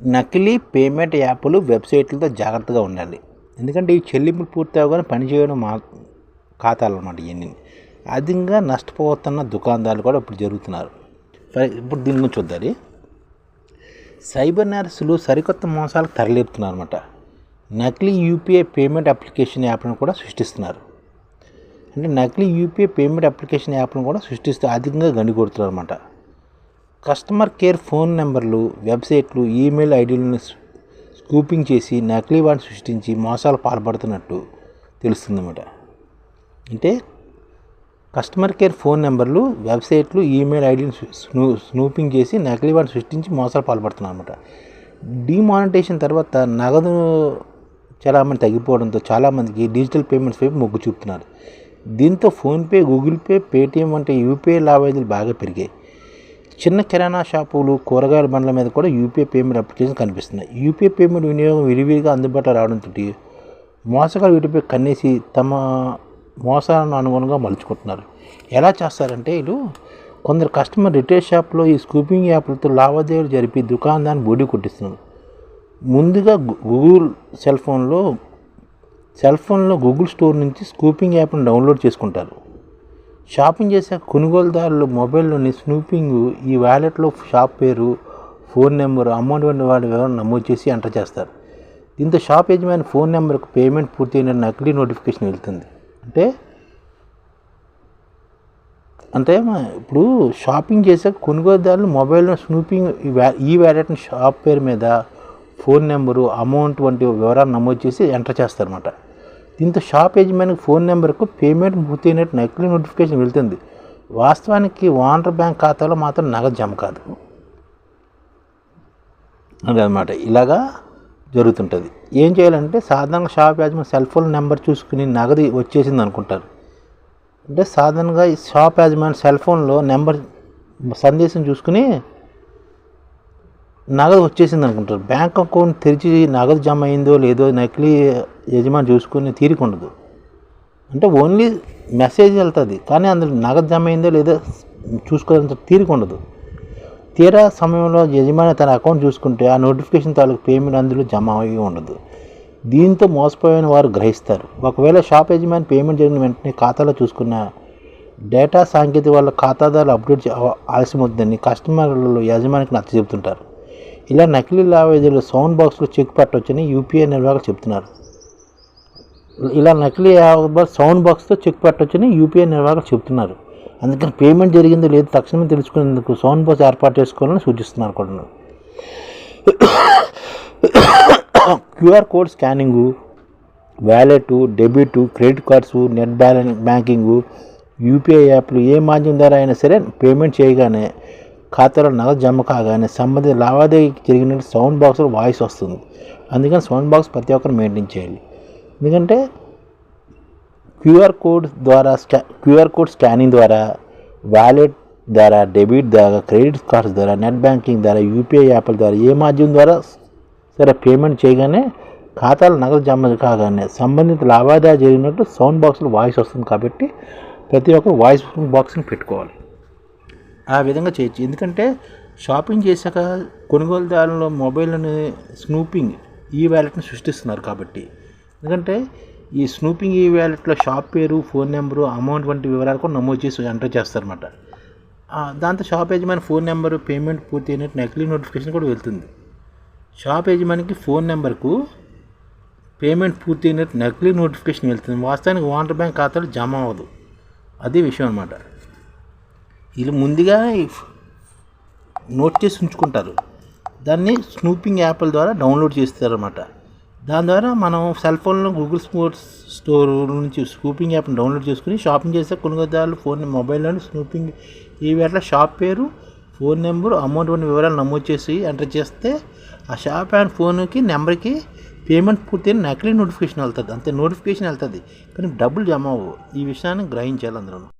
నకిలీ పేమెంట్ యాప్లు వెబ్సైట్లతో జాగ్రత్తగా ఉండాలి. ఎందుకంటే ఈ చెల్లింపులు పూర్తి అవ్వగానే పనిచేయడం మా ఖాతాలు అనమాట ఇవన్నీ అధికంగా నష్టపోతున్న దుకాణదారులు కూడా ఇప్పుడు జరుగుతున్నారు. ఇప్పుడు దీని గురించి చూద్దాం సైబర్ నేరస్తులు సరికొత్త మోసాలకు తరలిపుతున్నారు అనమాట నకిలీ యూపీఐ పేమెంట్ అప్లికేషన్ యాప్ను కూడా సృష్టిస్తున్నారు. అంటే నకిలీ యూపీఐ పేమెంట్ అప్లికేషన్ యాప్ను కూడా సృష్టిస్తూ అధికంగా గండి కొడుతున్నారు అనమాట కస్టమర్ కేర్ ఫోన్ నెంబర్లు వెబ్సైట్లు ఈమెయిల్ ఐడీలను స్కూపింగ్ చేసి నకిలీ వాటిని సృష్టించి మోసాలు పాల్పడుతున్నట్టు తెలుస్తుందన్నమాట. అంటే కస్టమర్ కేర్ ఫోన్ నెంబర్లు వెబ్సైట్లు ఈమెయిల్ ఐడీలు స్నూ స్నూపింగ్ చేసి నకిలీ వాటిని సృష్టించి మోసాలు పాల్పడుతున్నారు అనమాట డిమానిటేషన్ తర్వాత నగదు చలామణి తగ్గిపోవడంతో చాలామందికి డిజిటల్ పేమెంట్స్ వైపు మొగ్గు చూపుతున్నారు. దీంతో ఫోన్పే గూగుల్ పే పేటిఎం వంటి యూపీఐ లావాదేవీలు బాగా పెరిగాయి. చిన్న కిరాణా షాపులు కూరగాయల బండ్ల మీద కూడా యూపీఐ పేమెంట్ అప్లికేషన్ కనిపిస్తున్నాయి. యూపీఐ పేమెంట్ వినియోగం విరివిగా అందుబాటులో రావడంతో మోసగాలు వీటిపై కన్నేసి తమ మోసాలను అనుగుణంగా మలుచుకుంటున్నారు. ఎలా చేస్తారంటే వీళ్ళు కొందరు కస్టమర్ రిటైల్ షాప్లో ఈ స్కూపింగ్ యాప్లతో లావాదేవీలు జరిపి దుకాణాన్ని బోడి కొట్టిస్తున్నారు. ముందుగా గూగుల్ సెల్ ఫోన్లో సెల్ ఫోన్లో గూగుల్ స్టోర్ నుంచి స్కూపింగ్ యాప్ను డౌన్లోడ్ చేసుకుంటారు. షాపింగ్ చేసే కొనుగోలుదారులు మొబైల్లోని స్నూపింగ్ ఈ వ్యాలెట్లో షాప్ పేరు ఫోన్ నెంబర్ అమౌంట్ వంటి వాటి వివరాలు నమోదు చేసి ఎంటర్ చేస్తారు. దీంతో షాప్ యజమాని ఫోన్ నెంబర్కు పేమెంట్ పూర్తయిన నకిలీ నోటిఫికేషన్ వెళ్తుంది. అంటే అంటే ఇప్పుడు షాపింగ్ చేసే కొనుగోలుదారులు మొబైల్లో స్నూపింగ్ ఈ ఈ వ్యాలెట్ని షాప్ పేరు మీద ఫోన్ నెంబరు అమౌంట్ వంటి వివరాలు నమోదు చేసి ఎంటర్ చేస్తారన్నమాట. దీంతో షాప్ యజమానికి ఫోన్ నెంబర్కు పేమెంట్ పూర్తయినట్టు నకిలీ నోటిఫికేషన్ వెళ్తుంది. వాస్తవానికి ఓనర్ బ్యాంక్ ఖాతాలో మాత్రం నగదు జమ కాదు. అదనమాట ఇలాగా జరుగుతుంటుంది. ఏం చేయాలంటే సాధారణంగా షాప్ యజమాని సెల్ ఫోన్ నెంబర్ చూసుకుని నగదు వచ్చేసింది అనుకుంటారు. అంటే సాధారణంగా షాప్ యజమాని సెల్ ఫోన్లో నెంబర్ సందేశం చూసుకుని నగదు వచ్చేసింది అనుకుంటారు. బ్యాంక్ అకౌంట్ తెరిచి నగదు జమ అయిందో లేదో నకిలీ యజమాని చూసుకుని తీరిక ఉండదు. అంటే ఓన్లీ మెసేజ్ వెళ్తుంది. కానీ అందులో నగదు జమ అయిందో లేదో చూసుకోవాలంత తీరిక ఉండదు. తీరా సమయంలో యజమాని తన అకౌంట్ చూసుకుంటే ఆ నోటిఫికేషన్ తాలూకు పేమెంట్ అందులో జమ అయ్యి ఉండదు. దీంతో మోసపోయిన వారు గ్రహిస్తారు. ఒకవేళ షాప్ యజమాని పేమెంట్ జరిగిన వెంటనే ఖాతాలో చూసుకున్న డేటా సాంకేతిక వల్ల ఖాతాదారులు అప్డేట్ చే- అవుతుందని కస్టమర్లు యజమానికి నచ్చ చెబుతుంటారు ఇలా నకిలీ లావాదేవీలు సౌండ్ బాక్స్లో చెక్ పెట్టవచ్చని యూపీఐ నిర్వాహకులు చెప్తున్నారు. ఇలా నకిలీ సౌండ్ బాక్స్తో చెక్ పెట్టవచ్చని యూపీఐ నిర్వాహకులు చెప్తున్నారు. అందుకని పేమెంట్ జరిగిందో లేదో తక్షణమే తెలుసుకునేందుకు సౌండ్ బాక్స్ ఏర్పాటు చేసుకోవాలని సూచిస్తున్నారు కూడా QR code scanning wallet debit credit cards net balance banking UPI యాప్లు ఏ మాధ్యమం ద్వారా అయినా సరే పేమెంట్ చేయగానే ఖాతాలో నగదు జమ కాగానే సంబంధిత లావాదేవీకి జరిగినట్టు సౌండ్ బాక్స్లో వాయిస్ వస్తుంది. అందుకని సౌండ్ బాక్స్ ప్రతి ఒక్కరు మెయింటైన్ చేయాలి. ఎందుకంటే క్యూఆర్ కోడ్ ద్వారా స్కా క్యూఆర్ కోడ్ స్కానింగ్ ద్వారా వ్యాలెట్ ద్వారా డెబిట్ ద్వారా క్రెడిట్ కార్డ్స్ ద్వారా నెట్ బ్యాంకింగ్ ద్వారా యూపీఐ యాప్ల ద్వారా ఏ మాధ్యమం ద్వారా సరే పేమెంట్ చేయగానే ఖాతాలో నగదు జమ కాగానే సంబంధిత లావాదేవీ జరిగినట్టు సౌండ్ బాక్స్లో వాయిస్ వస్తుంది కాబట్టి ప్రతి ఒక్కరు వాయిస్ బాక్స్ని పెట్టుకోవాలి. ఆ విధంగా చేయొచ్చు. ఎందుకంటే షాపింగ్ చేశాక కొనుగోలుదారుల మొబైల్ని స్నూపింగ్ ఈ వ్యాలెట్ని సృష్టిస్తున్నారు కాబట్టి. ఎందుకంటే ఈ స్నూపింగ్ ఈ వ్యాలెట్లో షాప్ పేరు ఫోన్ నెంబరు అమౌంట్ వంటి వివరాలు కూడా నమోదు చేసి ఎంటర్ చేస్తారన్నమాట. దాంతో షాప్ యజమాని ఫోన్ నెంబరు పేమెంట్ పూర్తి అయినట్టు నకిలీ నోటిఫికేషన్ కూడా వెళ్తుంది. షాప్ యజమానికి ఫోన్ నెంబర్కు పేమెంట్ పూర్తి అయినట్టు నకిలీ నోటిఫికేషన్ వెళ్తుంది. వాస్తవానికి ఓనర్ బ్యాంక్ ఖాతాలో జమ అవ్వదు. అదే విషయం అనమాట వీళ్ళు ముందుగా నోట్ చేసి ఉంచుకుంటారు. దాన్ని స్నూపింగ్ యాప్ల ద్వారా డౌన్లోడ్ చేస్తారన్నమాట. దాని ద్వారా మనం సెల్ ఫోన్లో గూగుల్ స్పోర్ట్స్ స్టోర్ నుంచి స్నూపింగ్ యాప్ని డౌన్లోడ్ చేసుకుని షాపింగ్ చేసే కొనుగోలుదారులు ఫోన్ మొబైల్లోని స్నూపింగ్ ఈ వేట్ల షాప్ పేరు ఫోన్ నెంబర్ అమౌంట్ వంటి వివరాలు నమోదు చేసి ఎంటర్ చేస్తే ఆ షాప్ అండ్ ఫోన్కి నెంబర్కి పేమెంట్ పూర్తయిన నకిలీ నోటిఫికేషన్ వెళ్తుంది. అంతే నోటిఫికేషన్ వెళ్తుంది. కానీ డబ్బులు జమ అవ్వవు. ఈ విషయాన్ని గ్రహించాలి అందరూ.